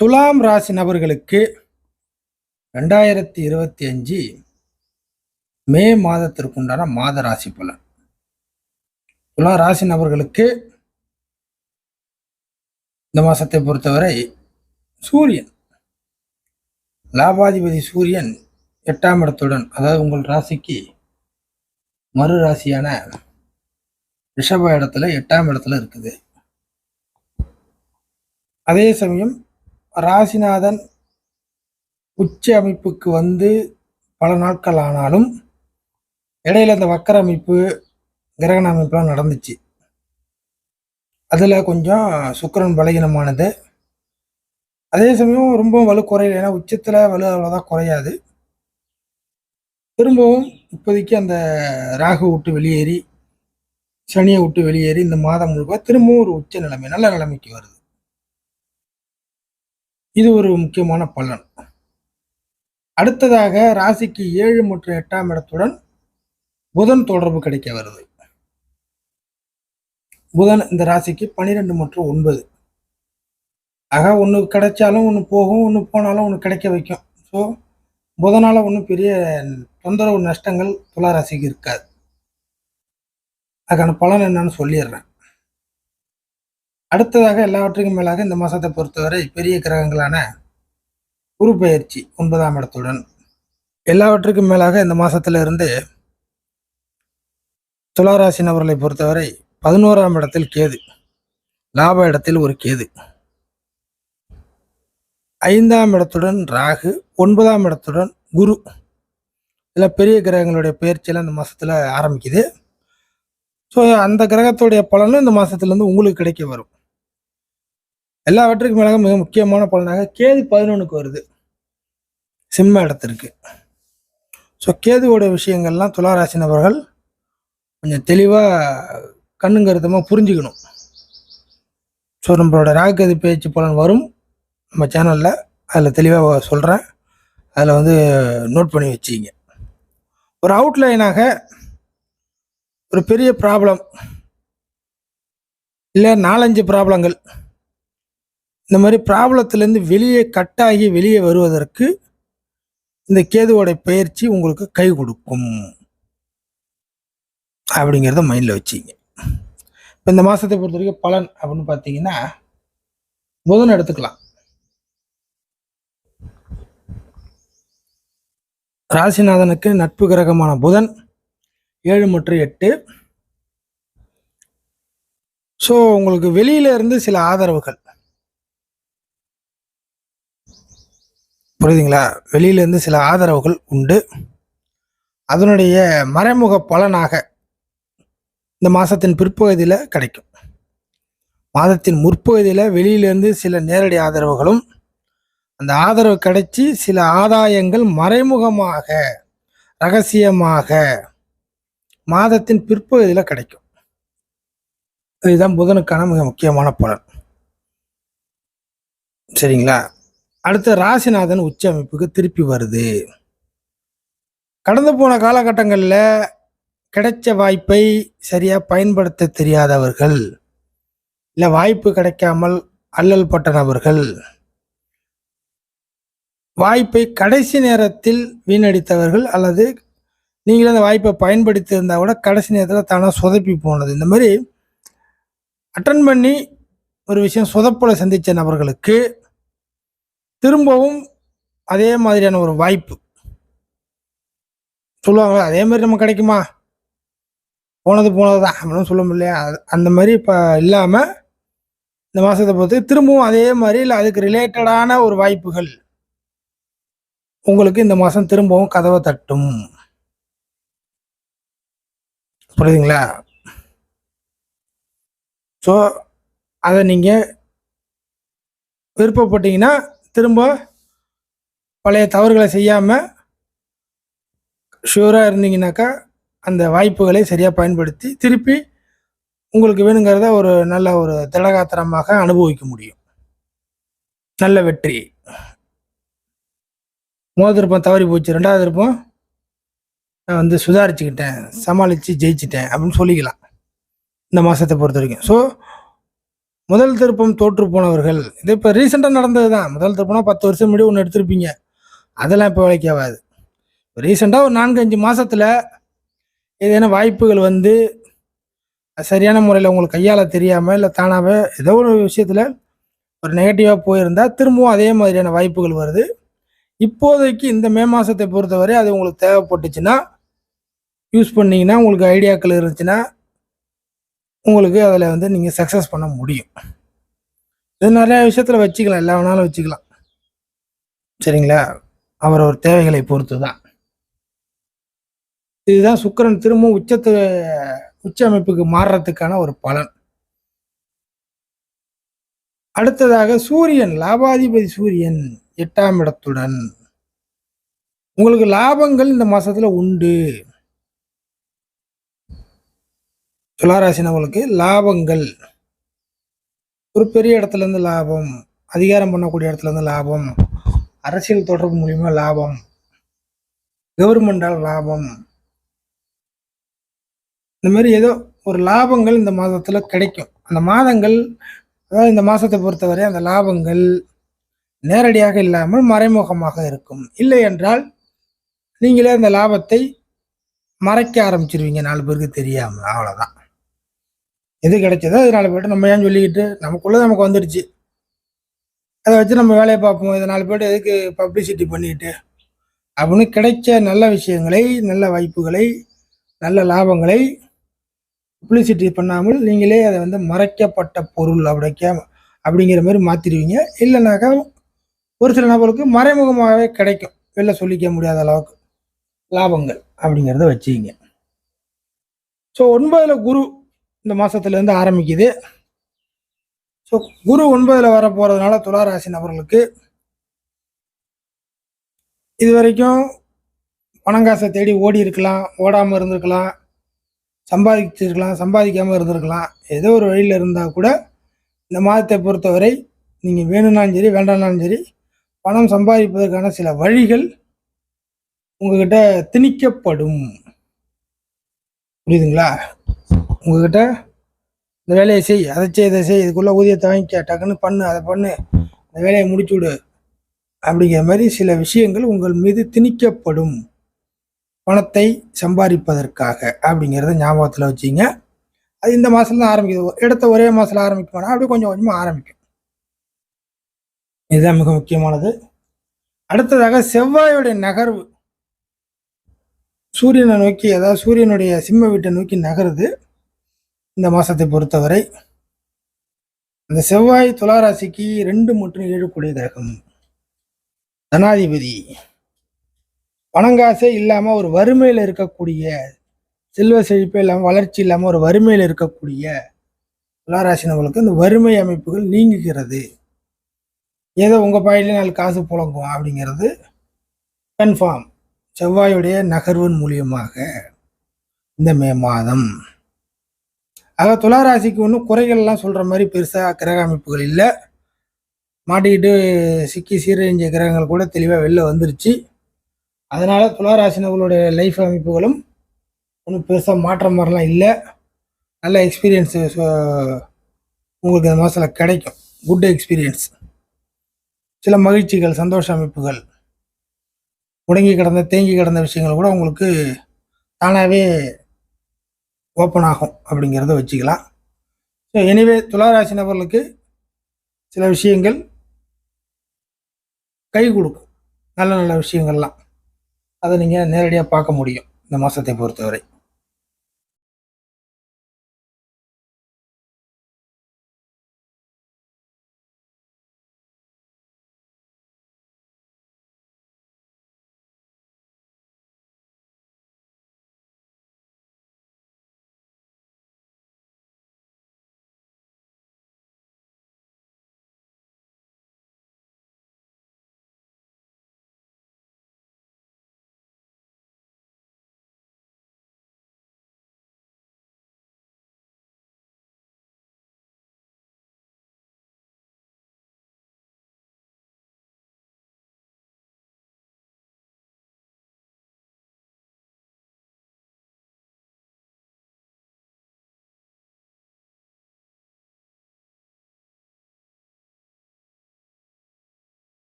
துலாம் ராசி நபர்களுக்கு ரெண்டாயிரத்தி இருபத்தி அஞ்சு மே மாதத்திற்குண்டான மாத ராசி பலன். துலாம் ராசி நபர்களுக்கு இந்த மாதத்தை பொறுத்தவரை சூரியன் லாபாதிபதி சூரியன் எட்டாம் இடத்துடன் அதாவது உங்கள் ராசிக்கு மறு ராசியான ரிஷப இடத்துல எட்டாம் இடத்துல இருக்குது. அதே சமயம் ராசிநாதன் உச்ச அமைப்புக்கு வந்து பல நாட்கள் ஆனாலும் இடையில இந்த வக்கர அமைப்பு கிரகண அமைப்புலாம் நடந்துச்சு. அதில் கொஞ்சம் சுக்கிரன் பலகீனமானது. அதே சமயம் ரொம்ப வலு குறையல. ஏன்னா உச்சத்தில் வலு அவ்வளோதான் குறையாது. திரும்பவும் இப்போதைக்கு அந்த ராகு விட்டு வெளியேறி சனியை விட்டு வெளியேறி இந்த மாதம் முழுக்க திரும்பவும் ஒரு உச்ச நிலைமை நல்ல நிலைமைக்கு வருது. இது ஒரு முக்கியமான பலன். அடுத்ததாக ராசிக்கு ஏழு மற்றும் எட்டாம் இடத்துடன் புதன் தொடர்பு கிடைக்க வருது. புதன் இந்த ராசிக்கு பன்னிரெண்டு மற்றும் ஒன்பது. ஆக ஒன்று கிடைச்சாலும் ஒன்று போகும் ஒன்று போனாலும் ஒன்று கிடைக்க வைக்கும். ஸோ புதனால் ஒன்றும் பெரிய தொந்தரவு நஷ்டங்கள் துலா ராசிக்கு இருக்காது. அதுக்கான பலன் என்னன்னு சொல்லிடுறேன். அடுத்ததாக எல்லாவற்றுக்கும் மேலாக இந்த மாதத்தை பொறுத்தவரை பெரிய கிரகங்களான குரு பயிற்சி ஒன்பதாம் இடத்துடன். எல்லாவற்றுக்கும் மேலாக இந்த மாதத்துல இருந்து துளாராசி நபர்களை பொறுத்தவரை பதினோராம் இடத்தில் கேது லாப இடத்தில் ஒரு கேது. ஐந்தாம் இடத்துடன் ராகு ஒன்பதாம் இடத்துடன் குரு. இதில் பெரிய கிரகங்களுடைய பயிற்சியெல்லாம் இந்த மாதத்தில் ஆரம்பிக்குது. ஸோ அந்த கிரகத்துடைய பலனும் இந்த மாதத்துலேருந்து உங்களுக்கு கிடைக்க வரும். எல்லாவற்றுக்கும் மேலாக மிக முக்கியமான பலனாக கேது பதினொன்றுக்கு வருது. சிம்ம இடத்திற்கு. ஸோ கேதுவோட விஷயங்கள்லாம் துளாராசி நபர்கள் கொஞ்சம் தெளிவாக கண்ணுங்கருத்தமாக புரிஞ்சுக்கணும். ஸோ நம்மளோட ராககதி பேச்சு பலன் வரும். நம்ம சேனலில் அதில் தெளிவாக சொல்கிறேன் அதில் வந்து நோட் பண்ணி வச்சுக்கிங்க. ஒரு அவுட்லைனாக ஒரு பெரிய ப்ராப்ளம் இல்லை நாலஞ்சு ப்ராப்ளங்கள் இந்த மாதிரி ப்ராப்ளத்துலேருந்து வெளியே கட்டாகி வெளியே வருவதற்கு இந்த கேதுவோட பயிற்சி உங்களுக்கு கை கொடுக்கும். அப்படிங்கிறத மைண்டில் வச்சிங்க. இப்போ இந்த மாதத்தை பொறுத்த வரைக்கும் பலன் அப்படின்னு பார்த்தீங்கன்னா புதன் எடுத்துக்கலாம். ராசிநாதனுக்கு நட்பு கிரகமான புதன் ஏழு மற்றும் எட்டு. ஸோ உங்களுக்கு வெளியில இருந்து சில ஆதரவுகள். புரியுதுங்களா? வெளியிலேருந்து சில ஆதரவுகள் உண்டு. அதனுடைய மறைமுக பலனாக இந்த மாதத்தின் பிற்பகுதியில் கிடைக்கும். மாதத்தின் முற்பகுதியில் வெளியிலேருந்து சில நேரடி ஆதரவுகளும் அந்த ஆதரவு கிடைச்சி சில ஆதாயங்கள் மறைமுகமாக ரகசியமாக மாதத்தின் பிற்பகுதியில் கிடைக்கும். இதுதான் புதனுக்கான மிக முக்கியமான பலன். சரிங்களா? அடுத்து ராசிநாதன் உச்ச அமைப்புக்கு திருப்பி வருது. கடந்து போன காலகட்டங்களில் கிடைச்ச வாய்ப்பை சரியாக பயன்படுத்த தெரியாதவர்கள் இல்லை வாய்ப்பு கிடைக்காமல் அல்லல் பட்ட நபர்கள் வாய்ப்பை கடைசி நேரத்தில் வீணடித்தவர்கள் அல்லது நீங்கள் அந்த வாய்ப்பை பயன்படுத்தி இருந்தால் கூட கடைசி நேரத்தில் தானாக சொதப்பி போனது. இந்த மாதிரி அட்டன் பண்ணி ஒரு விஷயம் சொதப்பலை சந்தித்த நபர்களுக்கு திரும்பவும் அதே மாதிரியான ஒரு வாய்ப்பு. சொல்லுவாங்க அதே மாதிரி நம்ம கிடைக்குமா? போனது போனது தான் அப்படின்னு சொல்ல முடியலையா? அந்த மாதிரி இப்போ இல்லாமல் இந்த மாதத்தை பொறுத்து திரும்பவும் அதே மாதிரி இல்லை அதுக்கு ரிலேட்டடான ஒரு வாய்ப்புகள். உங்களுக்கு இந்த மாதம் திரும்பவும் கதவை தட்டும். புரியுதுங்களா? ஸோ அதை நீங்கள் விருப்பப்பட்டீங்கன்னா திரும்ப பழைய தவறுகளை செய்யாமல் ஷூராக இருந்தீங்கன்னாக்கா அந்த வாய்ப்புகளை சரியாக பயன்படுத்தி திருப்பி உங்களுக்கு வேணுங்கிறத ஒரு நல்ல ஒரு திலகாத்திரமாக அனுபவிக்க முடியும். நல்ல வெற்றி. முதல் திருப்பம் தவறி போச்சு ரெண்டாவது திருப்பம் நான் வந்து சுதாரிச்சுக்கிட்டேன் சமாளித்து ஜெயிச்சிட்டேன் அப்படின்னு சொல்லிக்கலாம். இந்த மாதத்தை பொறுத்த வரைக்கும். ஸோ முதல் திருப்பம் தோற்று போனவர்கள். இது இப்போ ரீசெண்டாக நடந்தது தான் முதல் திருப்பம்னா பத்து வருஷம் முன்னாடி ஒன்று எடுத்திருப்பீங்க. அதெல்லாம் இப்போ வேலைக்கு ஆகாது. ரீசெண்டாக ஒரு நான்கு அஞ்சு மாதத்தில் ஏதேனும் வாய்ப்புகள் வந்து சரியான முறையில் உங்களுக்கு கையால் தெரியாமல் இல்லை தானாகவே ஏதோ ஒரு விஷயத்தில் ஒரு நெகட்டிவாக போயிருந்தால் திரும்பவும் அதே மாதிரியான வாய்ப்புகள் வருது. இப்போதைக்கு இந்த மே மாதத்தை பொறுத்தவரை அது உங்களுக்கு தேவைப்பட்டுச்சுன்னா யூஸ் பண்ணிங்கன்னா உங்களுக்கு ஐடியாக்கள் இருந்துச்சுன்னா உங்களுக்கு அதில் வந்து நீங்கள் சக்ஸஸ் பண்ண முடியும். இது நிறையா விஷயத்தில் வச்சுக்கலாம். எல்லா வேணாலும் வச்சுக்கலாம். சரிங்களா? அவரவர் தேவைகளை பொறுத்து தான் இதுதான் சுக்கிரன் திரும்பவும் உச்சத்து உச்ச அமைப்புக்கு மாறுறதுக்கான ஒரு பலன். அடுத்ததாக சூரியன் லாபாதிபதி சூரியன் எட்டாம் இடத்துடன். உங்களுக்கு லாபங்கள் இந்த மாசத்துல உண்டு. துளாராசினவங்களுக்கு லாபங்கள். ஒரு பெரிய இடத்துலேருந்து லாபம் அதிகாரம் பண்ணக்கூடிய இடத்துலேருந்து லாபம் அரசியல் தொடர்பு மூலிமா லாபம் கவர்மெண்டால் லாபம். இந்த மாதிரி ஏதோ ஒரு லாபங்கள் இந்த மாதத்தில் கிடைக்கும். அந்த மாதங்கள் அதாவது இந்த மாதத்தை பொறுத்தவரை அந்த லாபங்கள் நேரடியாக இல்லாமல் மறைமுகமாக இருக்கும். இல்லை என்றால் நீங்களே அந்த லாபத்தை மறைக்க ஆரம்பிச்சிருவீங்க நாலு பேருக்கு தெரியாமல் அவ்வளோதான் எது கிடைச்சதோ அது நாலு பேர்ட்ட நம்ம ஏன் சொல்லிக்கிட்டு நமக்குள்ளே நமக்கு வந்துடுச்சு. அதை வச்சு நம்ம வேலையை பார்ப்போம். இதை நாலு பேர்ட்ட எதுக்கு பப்ளிசிட்டி பண்ணிக்கிட்டு அப்படின்னு கிடைச்ச நல்ல விஷயங்களை நல்ல வாய்ப்புகளை நல்ல லாபங்களை பப்ளிசிட்டி பண்ணாமல் நீங்களே அதை வந்து மறைக்கப்பட்ட பொருள் அப்படிக்க அப்படிங்கிற மாதிரி மாற்றிடுவீங்க இல்லைனாக்கா ஒரு சில நபருக்கு மறைமுகமாகவே கிடைக்கும். வெளில சொல்லிக்க முடியாத அளவுக்கு லாபங்கள் அப்படிங்கிறத வச்சுக்கிங்க. ஸோ ஒன்பதில் குரு இந்த மாதத்துலேருந்து ஆரம்பிக்குது. ஸோ குரு ஒன்பதில் வர போகிறதுனால துளாராசி நபர்களுக்கு இது வரைக்கும் பணங்காசை தேடி ஓடி இருக்கலாம் ஓடாமல் இருந்திருக்கலாம் சம்பாதிச்சிருக்கலாம் சம்பாதிக்காமல் இருந்திருக்கலாம். ஏதோ ஒரு வழியில் இருந்தால் கூட இந்த மாதத்தை பொறுத்தவரை நீங்கள் வேணும்னாலும் சரி வேண்டாம்னாலும் சரி பணம் சம்பாதிப்பதற்கான சில வழிகள் உங்ககிட்ட திணிக்கப்படும். புரியுதுங்களா? உங்ககிட்ட இந்த வேலையை செய் அதை செய் இதை செய் இதுக்குள்ளே ஊதியத்தை வாங்கிக்க டக்குன்னு பண்ணு அதை பண்ணு இந்த வேலையை முடிச்சு விடு அப்படிங்கிற மாதிரி சில விஷயங்கள் உங்கள் மீது திணிக்கப்படும் பணத்தை சம்பாதிப்பதற்காக அப்படிங்கிறத ஞாபகத்தில் வச்சுங்க. அது இந்த மாதம் தான் ஆரம்பிக்குது. இடத்த ஒரே மாதத்தில் ஆரம்பிக்குமானா அப்படியே கொஞ்சம் கொஞ்சமாக ஆரம்பிக்கும். இதுதான் மிக முக்கியமானது. அடுத்ததாக செவ்வாயுடைய நகர்வு. சூரியனை நோக்கி அதாவது சூரியனுடைய சிம்ம வீட்டை நோக்கி நகருது. இந்த மாதத்தை பொறுத்தவரை அந்த செவ்வாய் துளாராசிக்கு ரெண்டு மற்றும் ஏழு கூடிய கிரகம். தனாதிபதி. பணங்காசே இல்லாமல் ஒரு வறுமையில் இருக்கக்கூடிய செல்வ செழிப்பே இல்லாமல் வளர்ச்சி இல்லாமல் ஒரு வறுமையில் இருக்கக்கூடிய துளாராசினவர்களுக்கு இந்த வறுமை அமைப்புகள் நீங்குகிறது. ஏதோ உங்கள் பாயிலே நாலு காசு புழங்கும் அப்படிங்கிறது கன்ஃபார்ம். செவ்வாயுடைய நகர்வின் மூலியமாக இந்த மே மாதம். ஆக துளாராசிக்கு ஒன்றும் குறைகள்லாம் சொல்கிற மாதிரி பெருசாக கிரக அமைப்புகள் இல்லை. மாட்டிக்கிட்டு சிக்கி சீரழிஞ்ச கிரகங்கள் கூட தெளிவாக வெளில வந்துருச்சு. அதனால் துளாராசினர்களுடைய லைஃப் அமைப்புகளும் ஒன்றும் பெருசாக மாற்றம் மாதிரிலாம் இல்லை. நல்ல எக்ஸ்பீரியன்ஸு உங்களுக்கு இந்த மாதத்தில் கிடைக்கும். குட் எக்ஸ்பீரியன்ஸ் சில மகிழ்ச்சிகள் சந்தோஷ அமைப்புகள். முடங்கி கிடந்த தேங்கி கிடந்த விஷயங்கள் கூட உங்களுக்கு தானாகவே ஓப்பன் ஆகும் அப்படிங்கிறத வச்சுக்கலாம். ஸோ எனிவே துளாராசி நபர்களுக்கு சில விஷயங்கள் கை கொடுக்கும். நல்ல நல்ல விஷயங்கள்லாம். அதை நீங்கள் நேரடியாக பார்க்க முடியும். இந்த மாதத்தை பொறுத்தவரை.